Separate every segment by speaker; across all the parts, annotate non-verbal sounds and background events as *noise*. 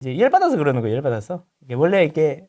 Speaker 1: 이제 열받아서 그러는 거예요. 열받아서. 이게 원래 이게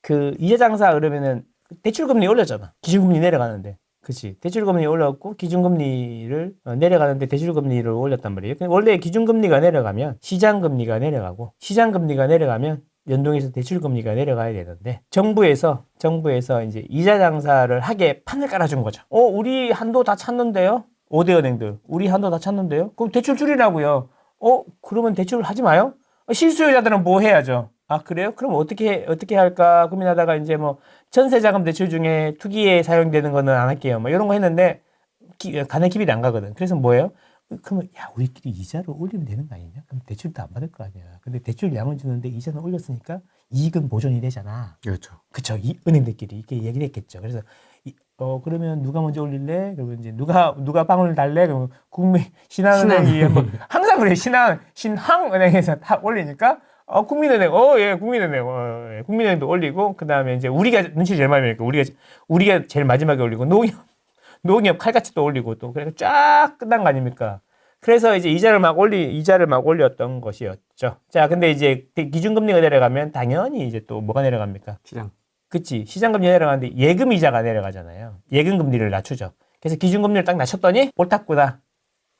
Speaker 1: 그 이자 장사 그러면은 대출금리 올렸잖아. 기준금리 내려가는데. 그치. 대출금리 올렸고 기준금리를 어, 내려가는데 대출금리를 올렸단 말이에요. 원래 기준금리가 내려가면 시장금리가 내려가고 시장금리가 내려가면 연동해서 대출금리가 내려가야 되는데 정부에서 정부에서 이제 이자 장사를 하게 판을 깔아준 거죠. 어, 우리 한도 다 찼는데요. 5대 은행들 우리 한도 다 찼는데요. 그럼 대출 줄이라고요. 어, 그러면 대출을 하지 마요. 어, 실수요자들은 뭐 해야죠? 아 그래요? 그럼 어떻게 어떻게 할까 고민하다가 이제 뭐 전세자금 대출 중에 투기에 사용되는 거는 안 할게요. 뭐 이런 거 했는데 기, 가는 기밀이 안 가거든. 그래서 뭐예요? 그러면 야 우리끼리 이자를 올리면 되는 거 아니냐? 그럼 대출도 안 받을 거 아니야. 근데 대출 양은 주는데 이자는 올렸으니까 이익은 보존이 되잖아.
Speaker 2: 그렇죠.
Speaker 1: 그쵸. 이 은행들끼리 이렇게 얘기를 했겠죠. 그래서 이, 어 그러면 누가 먼저 올릴래? 그러면 이제 누가 누가 빵을 달래? 그러면 국민 신한은행이 뭐 항상 그래 신한 신항은행에서 다 올리니까 어 국민은행 어예 국민은행 어, 예, 국민은행도 올리고 그 다음에 이제 우리가 눈치 제일 많이 보니까 우리가 우리가 제일 마지막에 올리고 농협 농협 칼같이 또 올리고 또 그래서 쫙 끝난 거 아닙니까? 그래서 이제 이자를 막 올리 이자를 막 올렸던 것이었죠. 자, 근데 이제 기준금리가 내려가면 당연히 이제 또 뭐가 내려갑니까?
Speaker 2: 시장.
Speaker 1: 그치. 시장금리 내려가는데 예금 이자가 내려가잖아요. 예금 금리를 낮추죠. 그래서 기준금리를 딱 낮췄더니 옳았구나.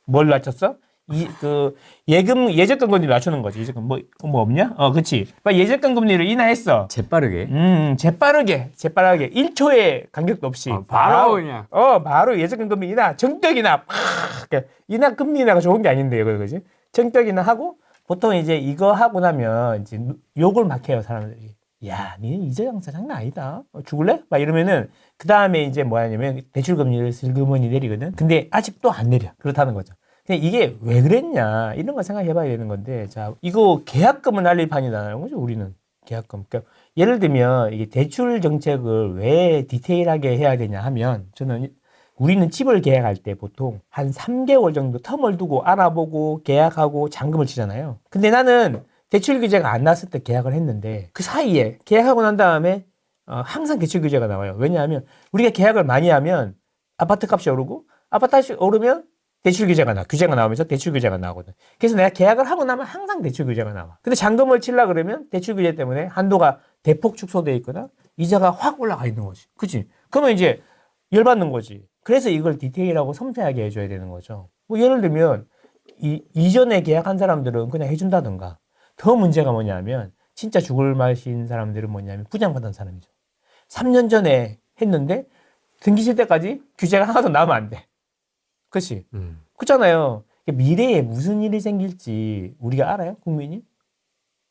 Speaker 1: 뭘 낮췄어? 이, 그, 예금, 예적금 금리를 낮추는 거지. 예적금 뭐, 뭐 없냐? 어, 그치. 예적금 금리를 인하했어.
Speaker 2: 재빠르게.
Speaker 1: 음, 재빠르게, 재빠르게. 1초의 간격도 없이.
Speaker 2: 어, 바로 그냥.
Speaker 1: 어, 바로 예적금 금리 인하, 인하, 팍! 그러니까 인하 금리 인하가 좋은 게 아닌데, 이거, 그지? 인하 하고, 보통 이제 이거 하고 나면 이제 욕을 막 해요, 사람들이. 야, 니는 이자 장사 장난 아니다. 어, 죽을래? 막 이러면은, 그 다음에 이제 뭐 하냐면, 대출금리를 슬그머니 내리거든? 근데 아직도 안 내려. 그렇다는 거죠. 근데 이게 왜 그랬냐, 이런 거 생각해 봐야 되는 건데, 자, 이거 계약금을 날릴 판이다라는 거죠, 우리는. 계약금. 그러니까 예를 들면, 이게 대출 정책을 왜 디테일하게 해야 되냐 하면, 저는 우리는 집을 계약할 때 보통 한 3개월 정도 텀을 두고 알아보고 계약하고 잔금을 치잖아요. 근데 나는 대출 규제가 안 나왔을 때 계약을 했는데 그 사이에 계약하고 난 다음에 어, 항상 대출 규제가 나와요. 왜냐하면 우리가 계약을 많이 하면 아파트 값이 오르고 아파트 값이 오르면 대출 규제가 나 규제가 나오면서 대출 규제가 나오거든. 그래서 내가 계약을 하고 나면 항상 대출 규제가 나와. 근데 잔금을 치려 그러면 대출 규제 때문에 한도가 대폭 축소돼 있거나 이자가 확 올라가 있는 거지. 그치? 그러면 이제 열받는 거지. 그래서 이걸 디테일하고 섬세하게 해줘야 되는 거죠. 뭐 예를 들면 이, 이전에 계약한 사람들은 그냥 해준다든가 더 문제가 뭐냐면 진짜 죽을 맛인 사람들은 뭐냐면 부장받은 사람이죠. 3년 전에 했는데 등기실 때까지 규제가 하나도 나오면 안 돼. 그렇지?
Speaker 2: 음.
Speaker 1: 그렇잖아요. 미래에 무슨 일이 생길지 우리가 알아요? 국민이?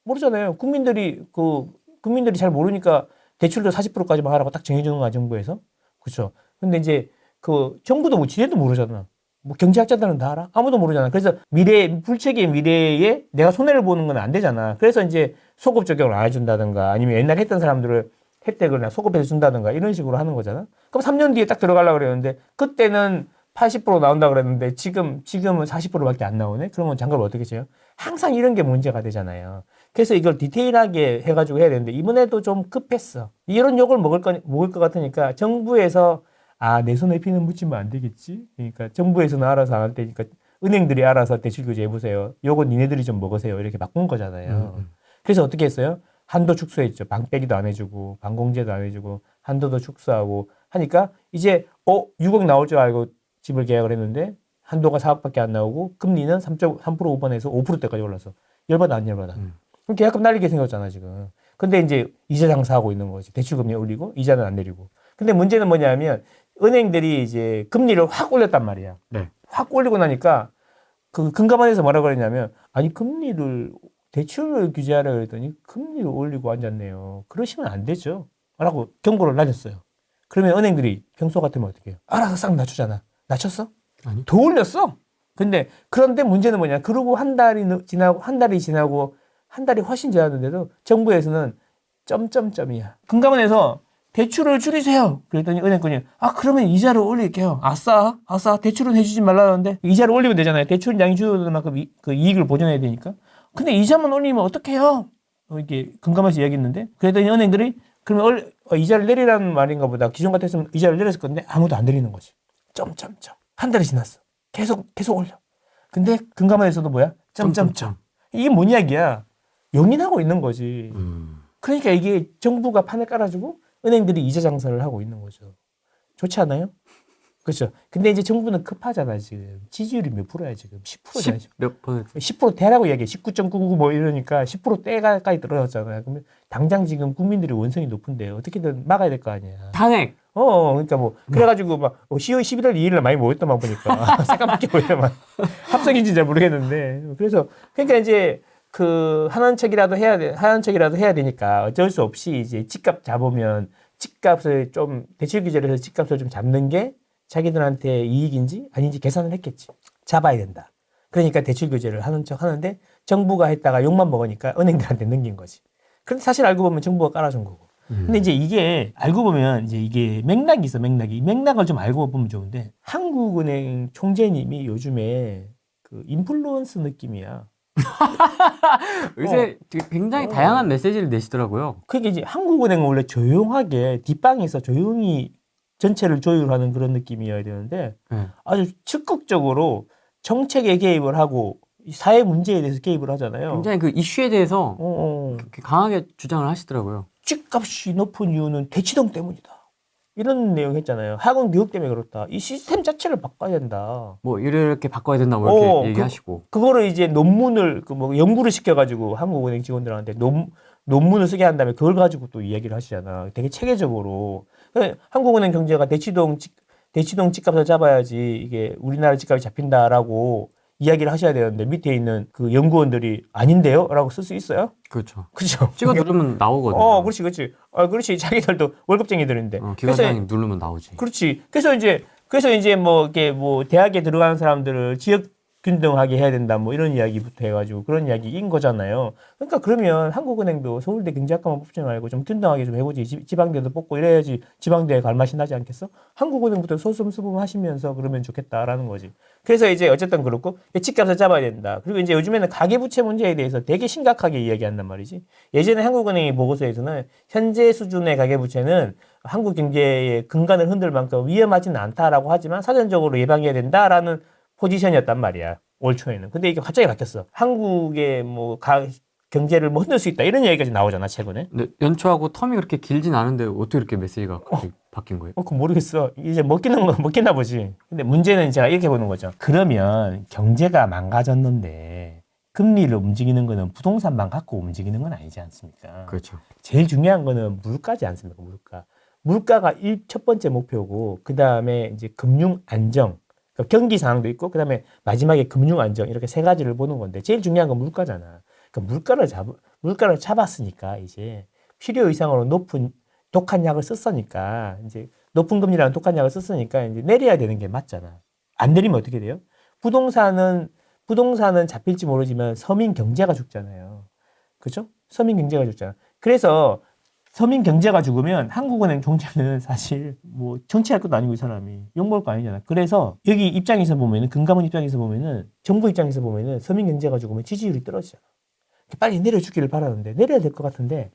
Speaker 1: 모르잖아요. 국민들이 그 국민들이 잘 모르니까 대출도 40%까지만 하라고 딱 정해주는 거야 정부에서. 그렇죠. 근데 이제 그 정부도 뭐 지네도 모르잖아. 뭐 경제학자들은 다 알아? 아무도 모르잖아. 그래서 미래 불체의 미래에 내가 손해를 보는 건 안 되잖아. 그래서 이제 소급 적용을 안 해준다든가 아니면 옛날에 했던 사람들을 혜택을 소급해서 준다든가 이런 식으로 하는 거잖아. 그럼 3년 뒤에 딱 들어가려고 그랬는데 그때는 80% 나온다 그랬는데 지금 지금은 40%밖에 안 나오네. 그러면 장갑을 어떻게 쳐요? 항상 이런 게 문제가 되잖아요. 그래서 이걸 디테일하게 해가지고 해야 되는데 이번에도 좀 급했어. 이런 욕을 먹을 거 먹을 것 같으니까 정부에서 아 내 손에 피는 묻히면 안 되겠지. 그러니까 정부에서는 알아서 안 할 테니까 은행들이 알아서 대출 규제 해보세요. 요건 니네들이 좀 먹으세요. 이렇게 바꾼 거잖아요.
Speaker 2: 음, 음.
Speaker 1: 그래서 어떻게 했어요? 한도 축소했죠. 방빼기도 안 해주고 방공제도 안 해주고 한도도 축소하고 하니까 이제 어 6억 나올 줄 알고 집을 계약을 했는데 한도가 4억밖에 안 나오고 금리는 3.3% 5번에서 5%대까지 올라서 열받아 안 열받아.
Speaker 2: 음.
Speaker 1: 그럼 계약금 날리게 생겼잖아 지금. 근데 이제 이자 장사하고 있는 거지. 대출금리 올리고 이자는 안 내리고. 근데 문제는 뭐냐면 은행들이 이제 금리를 확 올렸단 말이야.
Speaker 2: 네.
Speaker 1: 확 올리고 나니까 그 금감원에서 뭐라 그랬냐면 아니 금리를 대출을 규제하라 그랬더니 금리를 올리고 앉았네요. 그러시면 안 되죠. 라고 경고를 낮았어요. 그러면 은행들이 평소 같으면 어떻게 해요? 알아서 싹 낮추잖아. 낮췄어?
Speaker 2: 아니.
Speaker 1: 더 올렸어. 근데 그런데 문제는 뭐냐? 그러고 한 달이 늦- 지나고 한 달이 지나고 한 달이 훨씬 지났는데도 정부에서는 점점점이야. 금감원에서 대출을 줄이세요. 그랬더니 은행권이 아 그러면 이자를 올릴게요. 아싸 아싸 대출은 해주지 말라는데 이자를 올리면 되잖아요. 대출 양이 줄어드는 만큼 이, 그 이익을 보존해야 되니까. 근데 이자만 올리면 어떡해요? 어, 이게 금감원에서 이야기했는데 그랬더니 은행들이 그러면 얼- 어, 이자를 내리라는 말인가 보다. 기존 같았으면 이자를 내렸을 건데 아무도 안 내리는 거지. 점점점 한 달이 지났어. 계속 계속 올려. 근데 금감원에서도 뭐야? 점점점. 이게 뭔 이야기야? 용인하고 있는 거지.
Speaker 2: 음.
Speaker 1: 그러니까 이게 정부가 판을 깔아주고 은행들이 이자 장사를 하고 있는 거죠. 좋지 않아요? 그렇죠. 근데 이제 정부는 급하잖아 지금 지지율이 몇 프로야 지금 10%잖아.
Speaker 2: 10 몇 퍼센트.
Speaker 1: 10% 대라고 이야기해. 19.99 뭐 이러니까 10% 대가까지 떨어졌잖아요. 그러면 당장 지금 국민들의 원성이 높은데 어떻게든 막아야 될 거 아니야.
Speaker 2: 탄핵.
Speaker 1: 어, 그러니까 뭐 그래가지고 막 어, 10월 11월 2일 날 많이 모였더만 보니까 *laughs* 새까맣게 모였더만 *laughs* 합성인지 잘 모르겠는데 그래서 그러니까 이제 그 한원책이라도 해야 돼 한원책이라도 해야 되니까 어쩔 수 없이 이제 집값 잡으면 집값을 좀 대출 규제를 해서 집값을 좀 잡는 게 자기들한테 이익인지 아닌지 계산을 했겠지. 잡아야 된다. 그러니까 대출 규제를 하는 척 하는데 정부가 했다가 욕만 먹으니까 은행들한테 넘긴 거지. 그런데 사실 알고 보면 정부가 깔아준 거고. 근데 이제 이게 알고 보면 이제 이게 맥락이 있어 맥락이. 이 맥락을 좀 알고 보면 좋은데 한국은행 총재님이 요즘에 그 인플루언스 느낌이야. *laughs* *laughs*
Speaker 2: 요새 되게 굉장히
Speaker 1: 어.
Speaker 2: 다양한 메시지를 내시더라고요.
Speaker 1: 그게 이제 한국은행은 원래 조용하게 뒷방에서 조용히 전체를 조율하는 그런 느낌이어야 되는데
Speaker 2: 네.
Speaker 1: 아주 적극적으로 정책에 개입을 하고 이 사회 문제에 대해서 개입을 하잖아요.
Speaker 2: 굉장히 그 이슈에 대해서
Speaker 1: 어, 어.
Speaker 2: 그렇게 강하게 주장을 하시더라고요.
Speaker 1: 집값이 높은 이유는 대치동 때문이다. 이런 내용 했잖아요. 학원 교육 때문에 그렇다. 이 시스템 자체를 바꿔야 된다.
Speaker 2: 뭐 이렇게 바꿔야 된다고 이렇게
Speaker 1: 어, 그-
Speaker 2: 얘기하시고.
Speaker 1: 그거를 이제 논문을 그 뭐 연구를 시켜가지고 한국은행 직원들한테 논, 논문을 쓰게 한 다음에 그걸 가지고 또 이야기를 하시잖아. 되게 체계적으로. 그러니까 한국은행 경제가 대치동 집, 대치동 집값을 잡아야지 이게 우리나라 집값이 잡힌다라고 이야기를 하셔야 되는데 밑에 있는 그 연구원들이 아닌데요? 라고 쓸 수 있어요?
Speaker 2: 그렇죠.
Speaker 1: 그죠?
Speaker 2: 찍어 누르면 *laughs* 나오거든요.
Speaker 1: 어, 그렇지, 그렇지. 어, 그렇지. 자기들도 월급쟁이들인데.
Speaker 2: 어, 기관장이 누르면 나오지.
Speaker 1: 그렇지. 그래서 이제 그래서 이제 뭐 이렇게 뭐 대학에 들어가는 사람들을 지역 균등하게 해야 된다 뭐 이런 이야기부터 해가지고 그런 이야기인 거잖아요. 그러니까 그러면 한국은행도 서울대 경제학과만 뽑지 말고 좀 균등하게 좀 해보지. 지- 지방대도 뽑고 이래야지 지방대에 갈맛이 나지 않겠어? 한국은행부터 소수수분 하시면서 그러면 좋겠다라는 거지. 그래서 이제 어쨌든 그렇고 집값을 잡아야 된다. 그리고 이제 요즘에는 가계부채 문제에 대해서 되게 심각하게 이야기한단 말이지. 예전에 한국은행의 보고서에서는 현재 수준의 가계부채는 한국 경제의 근간을 흔들 만큼 위험하지는 않다라고 하지만 사전적으로 예방해야 된다라는 포지션이었단 말이야. 올 초에는. 근데 이게 갑자기 바뀌었어. 한국의 뭐 가, 경제를 뭐 흔들 수 있다 이런 얘기까지 나오잖아 최근에.
Speaker 2: 근데 연초하고 텀이 그렇게 길진 않은데 어떻게 이렇게 메시지가 갑자기 바뀐 거예요?
Speaker 1: 어, 그 모르겠어. 이제 먹기는 거 먹겠나 보지. 근데 문제는 제가 이렇게 보는 거죠. 그러면 경제가 망가졌는데 금리를 움직이는 거는 부동산만 갖고 움직이는 건 아니지 않습니까?
Speaker 2: 그렇죠.
Speaker 1: 제일 중요한 거는 물가지 않습니까? 물가. 물가가 일, 첫 번째 목표고, 그 다음에 이제 금융 안정. 그러니까 경기 상황도 있고, 그 다음에 마지막에 금융 안정. 이렇게 세 가지를 보는 건데, 제일 중요한 건 물가잖아. 그러니까 물가를 잡, 물가를 잡았으니까, 이제 필요 이상으로 높은 독한 약을 썼으니까, 이제 높은 금리라는 독한 약을 썼으니까, 이제 내려야 되는 게 맞잖아. 안 내리면 어떻게 돼요? 부동산은, 부동산은 잡힐지 모르지만 서민 경제가 죽잖아요. 그죠? 서민 경제가 죽잖아. 그래서 서민 경제가 죽으면 한국은행 총재는 *laughs* 사실 뭐 정치할 것도 아니고 이 사람이 욕먹을 거 아니잖아. 그래서 여기 입장에서 보면은 금감원 입장에서 보면은 정부 입장에서 보면은 서민 경제가 죽으면 지지율이 떨어지잖아. 빨리 내려주기를 바라는데 내려야 될 것 같은데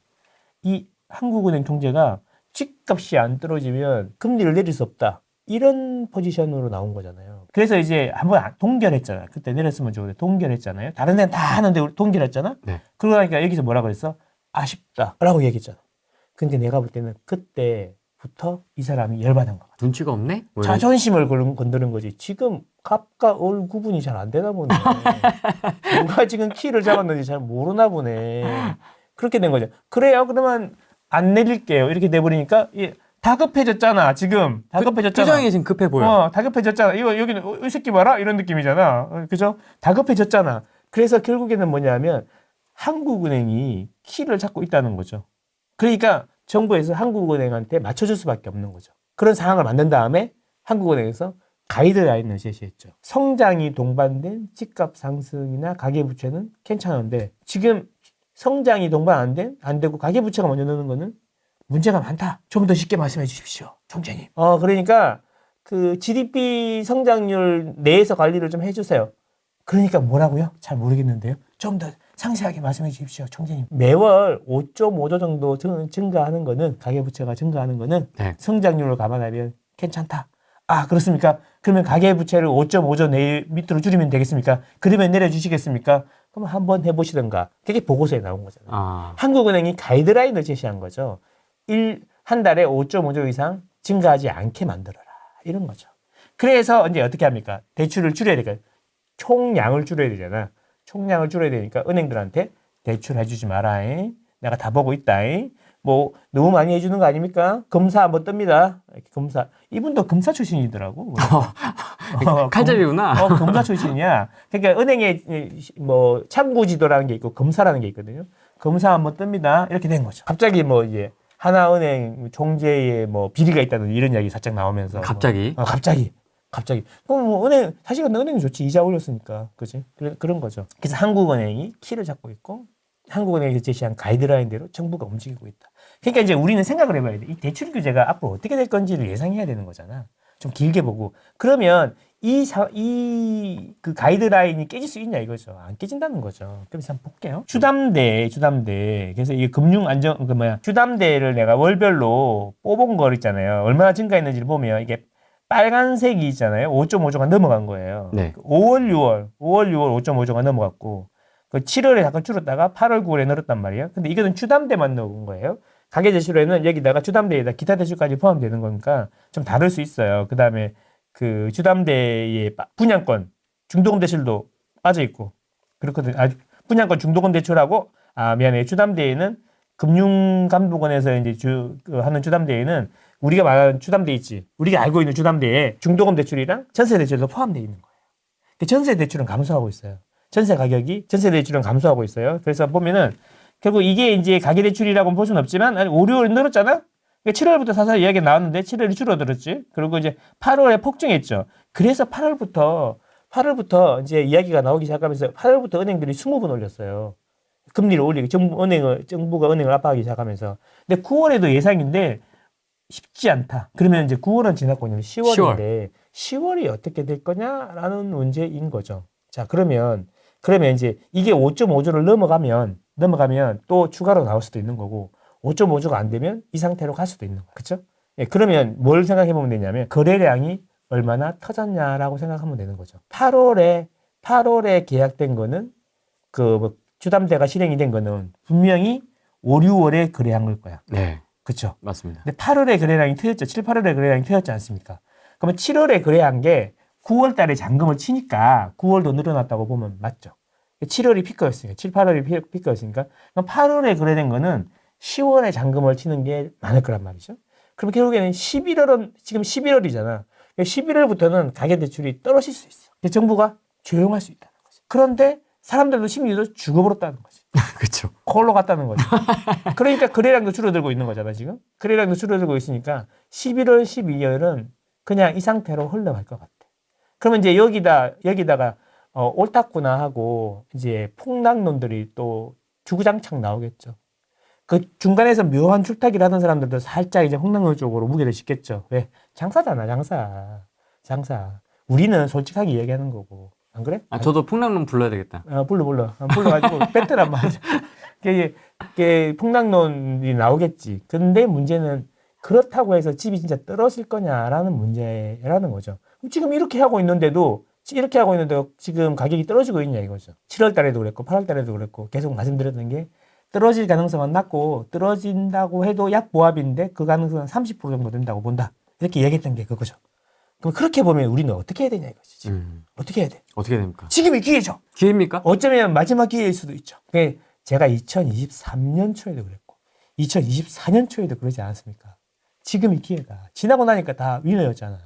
Speaker 1: 이 한국은행 총재가 집값이 안 떨어지면 금리를 내릴 수 없다. 이런 포지션으로 나온 거잖아요. 그래서 이제 한번 동결했잖아. 그때 내렸으면 좋은데 동결했잖아요. 다른 데는 다 하는데 우리 동결했잖아.
Speaker 2: 네.
Speaker 1: 그러고 나니까 여기서 뭐라 그랬어? 아쉽다라고 얘기했잖아. 근데 내가 볼 때는 그때부터 이 사람이 열받은 거야.
Speaker 2: 눈치가 없네? 뭐 이런-
Speaker 1: 자존심을 걸- 건드는 거지. 지금 갑과 을 구분이 잘 안 되나 보네. *laughs* 누가 지금 키를 잡았는지 잘 모르나 보네. 그렇게 된 거죠. 그래요. 그러면 안 내릴게요. 이렇게 돼버리니까 이 다급해졌잖아. 지금 다급해졌잖아.
Speaker 2: 표정이 지금 급해 보여.
Speaker 1: 어, 다급해졌잖아. 이거 여기는 어, 이 새끼 봐라 이런 느낌이잖아. 어, 그죠? 다급해졌잖아. 그래서 결국에는 뭐냐면 한국은행이 키를 잡고 있다는 거죠. 그러니까 정부에서 한국은행한테 맞춰줄 수밖에 없는 거죠. 그런 상황을 만든 다음에 한국은행에서 가이드라인을 제시했죠. 성장이 동반된 집값 상승이나 가계부채는 괜찮은데 지금 성장이 동반 안 된, 안 되고 가계부채가 먼저 느는 거는 문제가 많다. 좀 더 쉽게 말씀해 주십시오, 총재님. 어, 그러니까 그 GDP 성장률 내에서 관리를 좀 해주세요. 그러니까 뭐라고요? 잘 모르겠는데요. 좀 더 상세하게 말씀해 주십시오, 총재님. 매월 5.5조 정도 증- 증가하는 거는 가계부채가 증가하는 거는
Speaker 2: 네.
Speaker 1: 성장률을 감안하면 괜찮다. 아 그렇습니까? 그러면 가계부채를 5.5조 내 밑으로 줄이면 되겠습니까? 그러면 내려주시겠습니까? 그럼 한번 해보시든가. 그게 보고서에 나온 거잖아요.
Speaker 2: 아,
Speaker 1: 한국은행이 가이드라인을 제시한 거죠. 일, 한 달에 5.5조 이상 증가하지 않게 만들어라. 이런 거죠. 그래서 이제 어떻게 합니까? 대출을 줄여야 되니까 총량을 줄여야 되잖아. 총량을 줄여야 되니까 은행들한테 대출 해 주지 마라. 잉. 내가 다 보고 있다. 잉. 뭐 너무 많이 해주는 거 아닙니까? 검사 한번 뜹니다. 검사. 이분도 검사 출신이더라고. *laughs* 어,
Speaker 2: 칼잡이구나.
Speaker 1: 어, 검사 출신이야. 그러니까 은행에 뭐 참고지도라는 게 있고 검사라는 게 있거든요. 검사 한번 뜹니다. 이렇게 된 거죠. 갑자기 뭐 이제 하나은행 총재에 뭐 비리가 있다는 이런 이야기 살짝 나오면서
Speaker 2: 갑자기?
Speaker 1: 뭐, 어, 갑자기 갑자기 그럼 뭐 은행 사실은 은행이 좋지 이자 올렸으니까 그지 그런 그런 거죠. 그래서 한국은행이 키를 잡고 있고 한국은행에서 제시한 가이드라인대로 정부가 움직이고 있다. 그러니까 이제 우리는 생각을 해봐야 돼. 이 대출 규제가 앞으로 어떻게 될 건지를 예상해야 되는 거잖아. 좀 길게 보고 그러면 이 사, 이, 그 가이드라인이 깨질 수 있냐 이거죠. 안 깨진다는 거죠. 그래서 한번 볼게요. 주담대, 주담대. 그래서 이 금융 안정, 그 뭐야, 주담대를 내가 월별로 뽑은 거 있잖아요. 얼마나 증가했는지를 보면 이게 빨간색이 있잖아요. 5.5조가 넘어간 거예요.
Speaker 2: 네.
Speaker 1: 5월, 6월, 5월, 6월 5.5조가 넘어갔고, 그 7월에 잠깐 줄었다가 8월, 9월에 늘었단 말이에요. 근데 이거는 주담대만 넣은 거예요. 가계 대출에는 여기다가 주담대에다 기타 대출까지 포함되는 거니까 좀 다를 수 있어요. 그 다음에 그 주담대의 빠- 분양권, 중도금 대출도 빠져 있고 그렇거든요. 아, 분양권 중도금 대출하고 아 미안해 주담대에는 금융감독원에서 이제 주 그 하는 주담대에는 우리가 말하는 주담대 있지. 우리가 알고 있는 주담대에 중도금 대출이랑 전세 대출도 포함되어 있는 거예요. 그 전세 대출은 감소하고 있어요. 전세 가격이 전세 대출은 감소하고 있어요. 그래서 보면은 결국 이게 이제 가계 대출이라고 볼 수는 없지만 아니 5, 6월 늘었잖아. 그러니까 7월부터 사실 이야기 나왔는데 7월이 줄어들었지. 그리고 이제 8월에 폭증했죠. 그래서 8월부터 8월부터 이제 이야기가 나오기 시작하면서 8월부터 은행들이 20번 올렸어요. 금리를 올리고 정부 은행을 정부가 은행을 압박하기 시작하면서. 근데 9월에도 예상인데 쉽지 않다. 그러면 이제 9월은 지났고 이제 10월인데 10월. 이 어떻게 될 거냐라는 문제인 거죠. 자, 그러면 그러면 이제 이게 5.5조를 넘어가면 넘어가면 또 추가로 나올 수도 있는 거고 5.5조가 안 되면 이 상태로 갈 수도 있는 거예요. 그렇죠? 예, 그러면 뭘 생각해 보면 되냐면 거래량이 얼마나 터졌냐라고 생각하면 되는 거죠. 8월에 8월에 계약된 거는 그 뭐 주담대가 실행이 된 거는 분명히 5, 6월에 거래한 걸 거야.
Speaker 2: 네,
Speaker 1: 그렇죠?
Speaker 2: 맞습니다.
Speaker 1: 근데 8월에 거래량이 터졌죠. 7, 8월에 거래량이 터졌지 않습니까? 그러면 7월에 거래한 게 9월 달에 잔금을 치니까 9월도 늘어났다고 보면 맞죠. 7월이 피크였으니까, 7, 8월이 피- 피크였으니까, 그럼 8월에 거래된 거는 10월에 잔금을 치는 게 많을 거란 말이죠. 그럼 결국에는 11월은, 지금 11월이잖아. 11월부터는 가계 대출이 떨어질 수 있어. 정부가 조용할 수 있다는 거지. 그런데 사람들도 심리도 죽어버렸다는 거지. *laughs*
Speaker 2: 그렇죠.
Speaker 1: 콜로 갔다는 거죠. 그러니까 거래량도 줄어들고 있는 거잖아, 지금. 거래량도 줄어들고 있으니까 11월, 12월은 그냥 이 상태로 흘러갈 것 같아. 그러면 이제 여기다, 여기다가 어, 옳다구나 하고 이제 폭락론들이 또 주구장창 나오겠죠. 그 중간에서 묘한 출타기를 하던 사람들도 살짝 이제 폭락론 쪽으로 무게를 싣겠죠. 왜? 장사잖아, 장사. 장사. 우리는 솔직하게 이야기하는 거고. 안 그래?
Speaker 2: 아, 저도 풍랑론 불러야 되겠다.
Speaker 1: 어, 불러 불러 어, 불러가지고 뱉으란 말이야. 그게, 그게 폭락론이 나오겠지. 근데 문제는 그렇다고 해서 집이 진짜 떨어질 거냐라는 문제라는 거죠. 지금 이렇게 하고 있는데도 이렇게 하고 있는데 지금 가격이 떨어지고 있냐 이거죠. 7월 달에도 그랬고 8월 달에도 그랬고 계속 말씀드렸던 게 떨어질 가능성은 낮고 떨어진다고 해도 약 보합인데 그 가능성은 30% 정도 된다고 본다. 이렇게 얘기했던 게 그거죠. 그럼 그렇게 보면 우리는 어떻게 해야 되냐 이거지. 지금.
Speaker 2: 음,
Speaker 1: 어떻게 해야 돼?
Speaker 2: 어떻게 됩니까?
Speaker 1: 지금이 기회죠.
Speaker 2: 기회입니까?
Speaker 1: 어쩌면 마지막 기회일 수도 있죠. 그게 제가 2023년 초에도 그랬고, 2024년 초에도 그러지 않았습니까? 지금이 기회다. 지나고 나니까 다 위너였잖아.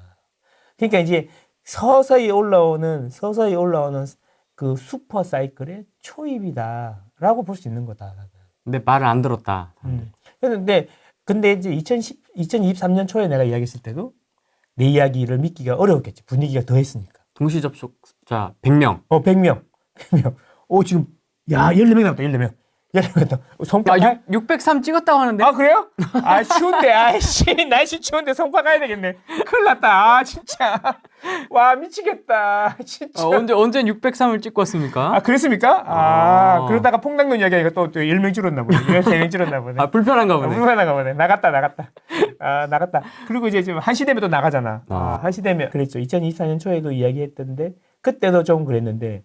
Speaker 1: 그러니까 이제 서서히 올라오는, 서서히 올라오는 그 슈퍼 사이클의 초입이다라고 볼 수 있는 거다. 나는.
Speaker 2: 근데 말을 안 들었다.
Speaker 1: 음. 근데, 근데 이제 2010, 2023년 초에 내가 이야기했을 때도 내 이야기를 믿기가 어려웠겠지. 분위기가 더 했으니까.
Speaker 2: 동시 접속자 100명.
Speaker 1: 어, 100명. 100명. 오, 지금, 야, 14명 남았다, 14명. 14명 남았다. 성과.
Speaker 2: 야, 6, 603 찍었다고 하는데.
Speaker 1: 아, 그래요? 아, 추운데, 아이씨. 날씨 추운데 성파 가야 되겠네. 큰일 났다. 아, 진짜. 와, 미치겠다. 진짜.
Speaker 2: 어, 언제 언제 603을 찍고 왔습니까?
Speaker 1: 아, 그랬습니까? 아,
Speaker 2: 아.
Speaker 1: 그러다가 폭락론 이야기가 또, 또 1명 줄었나 보네. 13명 줄었나 보네.
Speaker 2: 아, 불편한가
Speaker 1: 아,
Speaker 2: 보네.
Speaker 1: 얼마나 가보네. 나갔다, 나갔다. 아, 나갔다. 그리고 이제 지금 한시 되면 또 나가잖아. 아,
Speaker 2: 아.
Speaker 1: 한시 되면. 그랬죠. 2024년 초에도 이야기했던데, 그때도 좀 그랬는데,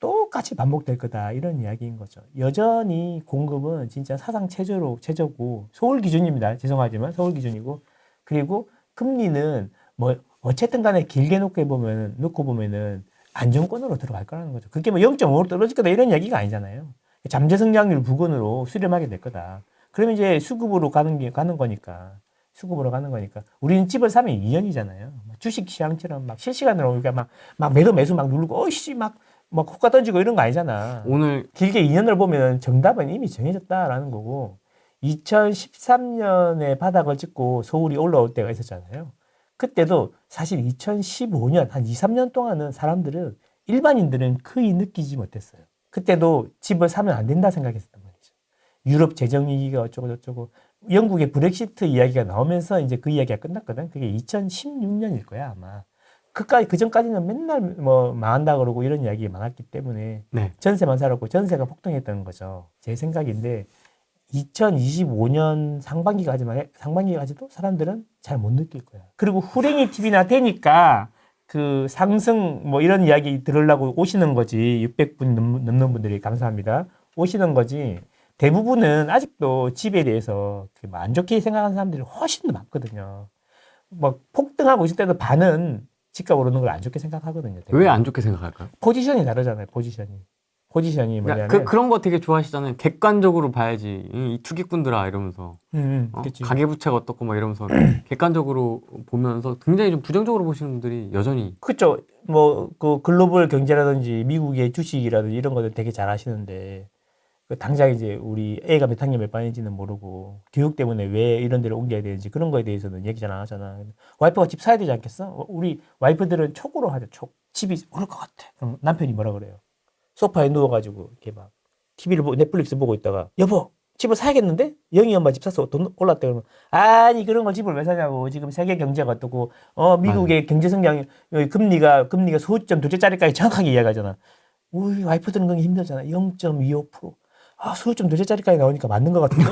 Speaker 1: 똑같이 반복될 거다 이런 이야기인 거죠. 여전히 공급은 진짜 사상 최저로 최저고 서울 기준입니다. 죄송하지만 서울 기준이고 그리고 금리는 뭐 어쨌든 간에 길게 놓고 보면 놓고 보면은 안정권으로 들어갈 거라는 거죠. 그게 뭐 0.5로 떨어질 거다 이런 얘기가 아니잖아요. 잠재 성장률 부근으로 수렴하게 될 거다. 그러면 이제 수급으로 가는 게 가는 거니까 수급으로 가는 거니까 우리는 집을 사면 2년이잖아요. 주식 시장처럼 막 실시간으로 우리가 막, 막 매도 매수 막 누르고 어이씨 막, 막 호가 던지고 이런 거 아니잖아.
Speaker 2: 오늘
Speaker 1: 길게 2년을 보면 정답은 이미 정해졌다라는 거고 2013년에 바닥을 찍고 서울이 올라올 때가 있었잖아요. 그때도 사실 2015년 한 2, 3년 동안은 사람들은 일반인들은 거의 느끼지 못했어요. 그때도 집을 사면 안 된다 생각했었단 말이죠. 유럽 재정 위기가 어쩌고 저쩌고 영국의 브렉시트 이야기가 나오면서 이제 그 이야기가 끝났거든. 그게 2016년일 거야 아마. 그까지 그 전까지는 맨날 뭐 망한다 그러고 이런 이야기 많았기 때문에
Speaker 2: 네.
Speaker 1: 전세만 살았고 전세가 폭등했다는 거죠. 제 생각인데 2025년 상반기까지만 해- 상반기까지도 사람들은 잘 못 느낄 거야. 그리고 후랭이 TV나 되니까 그 상승 뭐 이런 이야기 들으려고 오시는 거지. 600분 넘, 넘는 분들이 감사합니다. 오시는 거지. 대부분은 아직도 집에 대해서 그안 좋게 생각하는 사람들이 훨씬 더 많거든요. 뭐 폭등하고 있을 때도 반은 집값 오르는 걸 안 좋게 생각하거든요.
Speaker 2: 왜 안 좋게 생각할까요?
Speaker 1: 포지션이 다르잖아요. 포지션이. 포지션이
Speaker 2: 그러니까
Speaker 1: 뭐냐면
Speaker 2: 그, 그런 거 되게 좋아하시잖아요. 객관적으로 봐야지. 이, 이 투기꾼들아 이러면서.
Speaker 1: 음, 음,
Speaker 2: 어? 가계부채가 어떻고 막 이러면서 *clears throat* 객관적으로 보면서 굉장히 좀 부정적으로 보시는 분들이 여전히
Speaker 1: 그렇죠. 뭐 그 글로벌 경제라든지 미국의 주식이라든지 이런 것들 되게 잘 하시는데 그 당장 이제 우리 애가 몇 학년 몇 반인지는 모르고 교육 때문에 왜 이런 데를 옮겨야 되는지 그런 거에 대해서는 얘기 잘 안 하잖아. 와이프가 집 사야 되지 않겠어? 어, 우리 와이프들은 촉으로 하죠. 촉. 집이 오를 것 같아. 그럼 남편이 뭐라 그래요? 소파에 누워가지고 이렇게 막 TV를 보고 넷플릭스 보고 있다가 여보 집을 사야겠는데 영희 엄마 집 사서 돈 올랐다 그러면 아니 그런 걸 집을 왜 사냐고 지금 세계 경제가 어떻고 어 미국의 경제 성장이 여기 금리가 금리가 소점 둘째짜리까지 정확하게 이야기하잖아. 우리 와이프들은 그게 힘들잖아. 0.25%. 아 소점 둘째짜리까지 나오니까 맞는 것 같은데.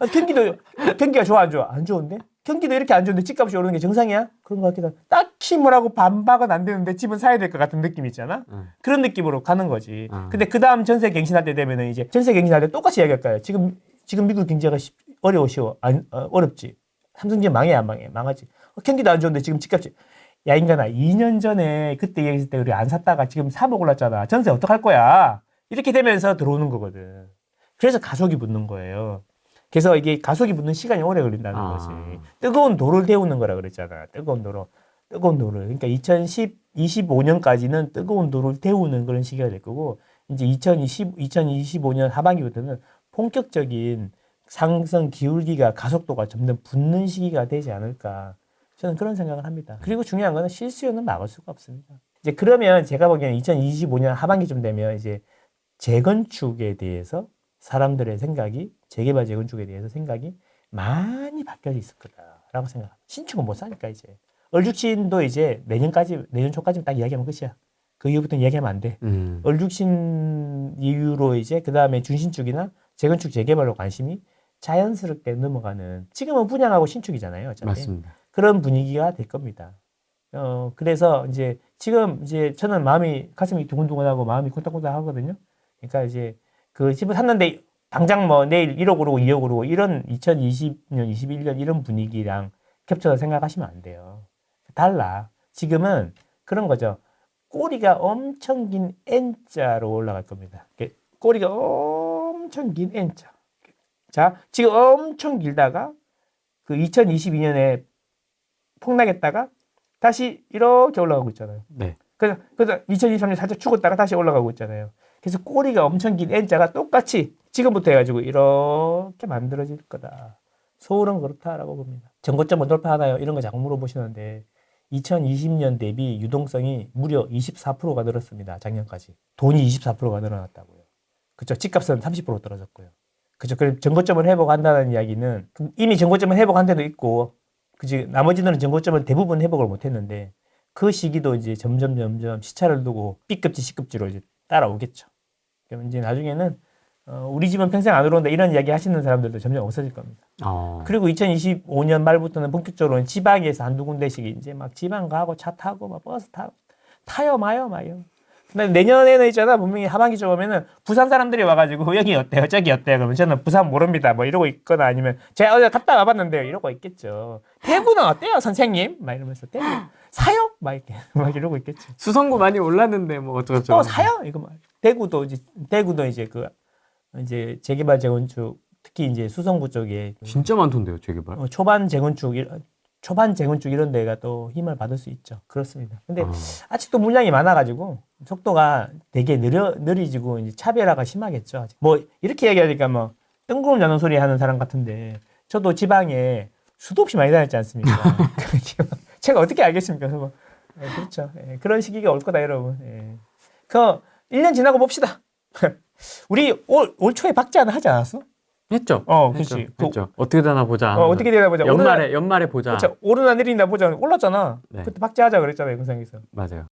Speaker 1: 아, 경기도 경기가 좋아 안 좋아 안 좋은데 경기도 이렇게 안 좋은데 집값이 오르는 게 정상이야? 그런 것 같기도 하고 딱히 뭐라고 반박은 안 되는데 집은 사야 될 것 같은 느낌 있잖아.
Speaker 2: 응.
Speaker 1: 그런 느낌으로 가는 거지.
Speaker 2: 아.
Speaker 1: 근데 그 다음 전세 갱신할 때 되면은 이제 전세 갱신할 때 똑같이 이야기할 거예요. 지금 지금 미국 경제가 쉽- 어려워 쉬워 안, 어, 어렵지. 삼성전 망해 안 망해 망하지. 어, 경기도 안 좋은데 지금 집값이 야 인간아 2년 전에 그때 얘기했을 때 우리 안 샀다가 지금 3억 올랐잖아. 전세 어떡할 거야? 이렇게 되면서 들어오는 거거든. 그래서 가속이 붙는 거예요. 그래서 이게 가속이 붙는 시간이 오래 걸린다는
Speaker 2: 아.
Speaker 1: 거지. 뜨거운 돌을 데우는 거라 그랬잖아. 뜨거운 돌을. 뜨거운 돌을. 그러니까 2010, 25년까지는 뜨거운 돌을 데우는 그런 시기가 될 거고, 이제 2020, 2025년 하반기부터는 본격적인 상승 기울기가 가속도가 점점 붙는 시기가 되지 않을까. 저는 그런 생각을 합니다. 그리고 중요한 거는 실수요는 막을 수가 없습니다. 이제 그러면 제가 보기에는 2025년 하반기쯤 되면 이제 재건축에 대해서 사람들의 생각이 재개발 재건축에 대해서 생각이 많이 바뀌어 있을 거다라고 생각합니다. 신축은 못 사니까 이제 얼죽신도 이제 내년까지 내년 초까지 딱 이야기하면 끝이야. 그 이후부터는 이야기하면 안 돼.
Speaker 2: 음.
Speaker 1: 얼죽신 이후로 이제 그 다음에 준신축이나 재건축 재개발로 관심이 자연스럽게 넘어가는 지금은 분양하고 신축이잖아요. 어차피.
Speaker 2: 맞습니다.
Speaker 1: 그런 분위기가 될 겁니다. 어, 그래서 이제 지금 이제 저는 마음이, 가슴이 두근두근하고 마음이 콩닥콩닥 하거든요. 그러니까 이제 그 집을 샀는데 당장 뭐 내일 1억 오르고 2억 오르고 이런 2020년, 21년 이런 분위기랑 겹쳐서 생각하시면 안 돼요. 달라. 지금은 그런 거죠. 꼬리가 엄청 긴 N자로 올라갈 겁니다. 꼬리가 엄청 긴 N자. 자, 지금 엄청 길다가 그 2022년에 폭락했다가 다시 이렇게 올라가고 있잖아요.
Speaker 2: 네.
Speaker 1: 그래서, 그래서 2023년 살짝 죽었다가 다시 올라가고 있잖아요. 그래서 꼬리가 엄청 긴 N자가 똑같이 지금부터 해가지고 이렇게 만들어질 거다. 서울은 그렇다라고 봅니다. 전고점은 돌파하나요? 이런 거 자꾸 물어보시는데 2020년 대비 유동성이 무려 24%가 늘었습니다. 작년까지. 돈이 24%가 늘어났다고요. 그쵸? 집값은 30% 떨어졌고요. 그죠? 그럼 전고점을 회복한다는 이야기는 이미 전고점을 회복한 데도 있고, 그지? 나머지는 전고점을 대부분 회복을 못 했는데 그 시기도 이제 점점 점점 시차를 두고 B급지, C급지로 이제 따라오겠죠. 그럼 이제 나중에는 어, 우리 집은 평생 안 오른다 이런 이야기 하시는 사람들도 점점 없어질 겁니다.
Speaker 2: 어.
Speaker 1: 그리고 2025년 말부터는 본격적으로는 지방에서 한두 군데씩 이제 막 지방 가고 차 타고 막 버스 타고 타요 마요 마요. 근데 내년에는 있잖아. 분명히 하반기 쪽 오면은 부산 사람들이 와가지고 여기 어때요? 저기 어때요? 그러면 저는 부산 모릅니다. 뭐 이러고 있거나 아니면 제가 어제 갔다 와봤는데요. 이러고 있겠죠 대구는 어때요 선생님? 막 이러면서 대구 *gasps* 사요? 막 이렇게 *laughs* 막 이러고 있겠죠.
Speaker 2: 수성구 많이 올랐는데 뭐 어쩌죠?
Speaker 1: 또 사요? 이거 막. 대구도 이제 대구도 이제 그 이제 재개발 재건축 특히 이제 수성구 쪽에
Speaker 2: 진짜 많던데요, 재개발.
Speaker 1: 어, 초반 재건축 이- 초반 재건축 이런 데가 또 힘을 받을 수 있죠 그렇습니다 근데
Speaker 2: 어.
Speaker 1: 아직도 물량이 많아가지고 속도가 되게 느려 느리지고 이제 차별화가 심하겠죠. 아직. 뭐 이렇게 얘기하니까 뭐 뜬구름 잡는 소리 하는 사람 같은데 저도 지방에 수도 없이 많이 다녔지 않습니까? *laughs* *laughs* 제가 어떻게 알겠습니까? 그래서 뭐, 예, 그렇죠. 예, 그런 시기가 올 거다 여러분. 예. 그 1년 지나고 봅시다. *laughs* 우리 올, 올 초에 박제 하나 하지 않았어?
Speaker 2: 했죠.
Speaker 1: 어,
Speaker 2: 했죠.
Speaker 1: 그치. 그-
Speaker 2: 했죠. 어떻게 되나 보자.
Speaker 1: 어, 어떻게 되나 보자.
Speaker 2: 연말에 연말에 보자.
Speaker 1: 그렇죠. 오르나 내리나 보자. 올랐잖아.
Speaker 2: 네.
Speaker 1: 그때 박제하자 그랬잖아요, 영상에서.
Speaker 2: 맞아요.